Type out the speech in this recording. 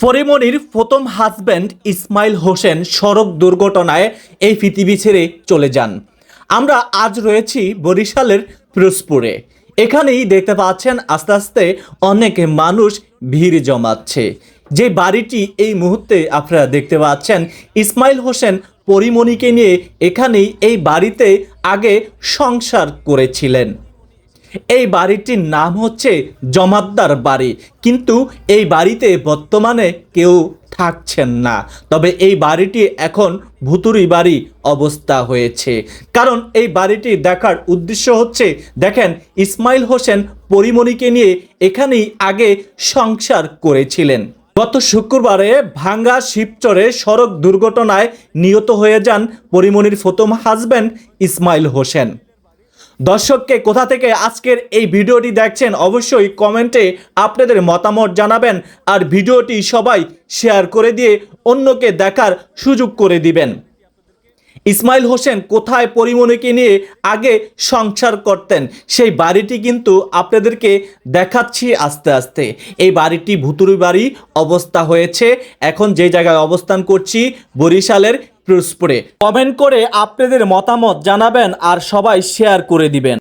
ফরিমনির প্রথম হাজব্যান্ড ইসমাইল হোসেন সড়ক দুর্ঘটনায় এই পৃথিবী ছেড়ে চলে যান। আমরা আজ রয়েছি বরিশালের পিরোজপুরে। এখানেই দেখতে পাচ্ছেন আস্তে আস্তে অনেক মানুষ ভিড় জমাচ্ছে। যে বাড়িটি এই মুহূর্তে আপনারা দেখতে পাচ্ছেন, ইসমাইল হোসেন পরিমণিকে নিয়ে এখানেই এই বাড়িতে আগে সংসার করেছিলেন। এই বাড়িটির নাম হচ্ছে জমাদ্দার বাড়ি। কিন্তু এই বাড়িতে বর্তমানে কেউ থাকছেন না। তবে এই বাড়িটি এখন ভুতুরি বাড়ি অবস্থা হয়েছে। কারণ এই বাড়িটি দেখার উদ্দেশ্য হচ্ছে, দেখেন, ইসমাইল হোসেন পরিমণিকে নিয়ে এখানেই আগে সংসার করেছিলেন। গত শুক্রবারে ভাঙ্গা শিবচরে সড়ক দুর্ঘটনায় নিহত হয়ে যান পরিমণির প্রথম হাজব্যান্ড ইসমাইল হোসেন। দর্শককে কোথা থেকে আজকের এই ভিডিওটি দেখছেন অবশ্যই কমেন্টে আপনাদের মতামত জানাবেন আর ভিডিওটি সবাই শেয়ার করে দিয়ে অন্যকে দেখার সুযোগ করে দিবেন। ইসমাইল হোসেন কোথায় পরিমণিকে নিয়ে আগে সংসার করতেন? সেই বাড়িটি কিন্তু আপনাদেরকে দেখাচ্ছি আস্তে আস্তে। এই বাড়িটি ভুতুরি বাড়ি অবস্থা হয়েছে। এখন যে জায়গায় অবস্থান করছি, বরিশালের পিরোজপুরে কমেন্ট করে আপনাদের মতামত জানাবেন আর সবাই শেয়ার করে দিবেন।